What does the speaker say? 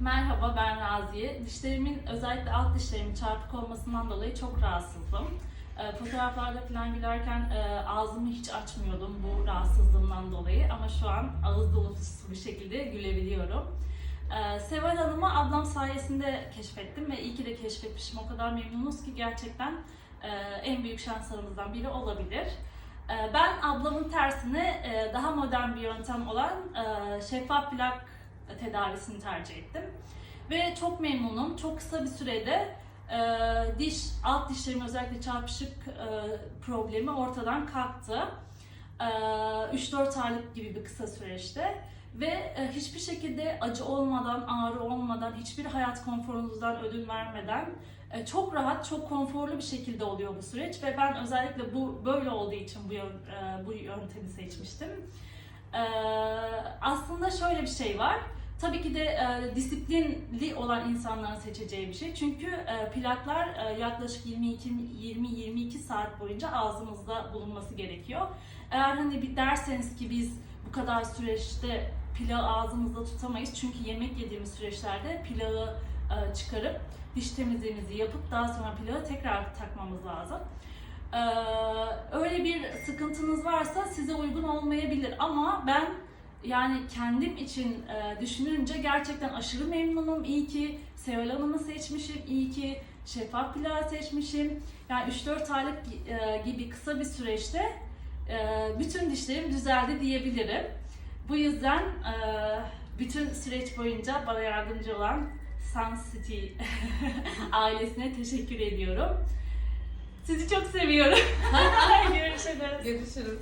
Merhaba ben Raziye. Dişlerimin özellikle alt dişlerimin çarpık olmasından dolayı çok rahatsızdım. Ee, fotoğraflarda falan gülerken e, ağzımı hiç açmıyordum bu rahatsızlığımdan dolayı ama şu an ağız dolusu bir şekilde gülebiliyorum. Ee, Seval Hanım'ı ablam sayesinde keşfettim ve iyi ki de keşfetmişim. O kadar memnunuz ki gerçekten e, en büyük şanslarımızdan biri olabilir. Ee, Ben ablamın tersine e, daha modern bir yöntem olan e, şeffaf plak tedavisini tercih ettim. Ve çok memnunum. Çok kısa bir sürede e, diş, alt dişlerim özellikle çarpışık e, problemi ortadan kalktı. E, 3-4 aylık gibi bir kısa süreçte. Ve e, hiçbir şekilde acı olmadan, ağrı olmadan, hiçbir hayat konforunuzdan ödün vermeden e, çok rahat, çok konforlu bir şekilde oluyor bu süreç ve ben özellikle bu böyle olduğu için bu e, bu yöntemi seçmiştim. E, aslında şöyle bir şey var. Tabii ki de e, disiplinli olan insanların seçeceği bir şey. Çünkü e, plaklar e, yaklaşık 22 20-22 saat boyunca ağzımızda bulunması gerekiyor. Eğer hani bir derseniz ki biz bu kadar süreçte plağı ağzımızda tutamayız. Çünkü yemek yediğimiz süreçlerde plağı e, çıkarıp diş temizliğimizi yapıp daha sonra plağı tekrar takmamız lazım. Ee, öyle bir sıkıntınız varsa size uygun olmayabilir ama ben yani kendim için e, düşününce gerçekten aşırı memnunum. İyi ki Seval Hanım'ı seçmişim, iyi ki şeffaf plağı seçmişim. Yani 3-4 aylık e, gibi kısa bir süreçte e, bütün dişlerim düzeldi diyebilirim. Bu yüzden bütün süreç boyunca bana yardımcı olan Sun City ailesine teşekkür ediyorum. Sizi çok seviyorum. Görüşürüz. Görüşürüz.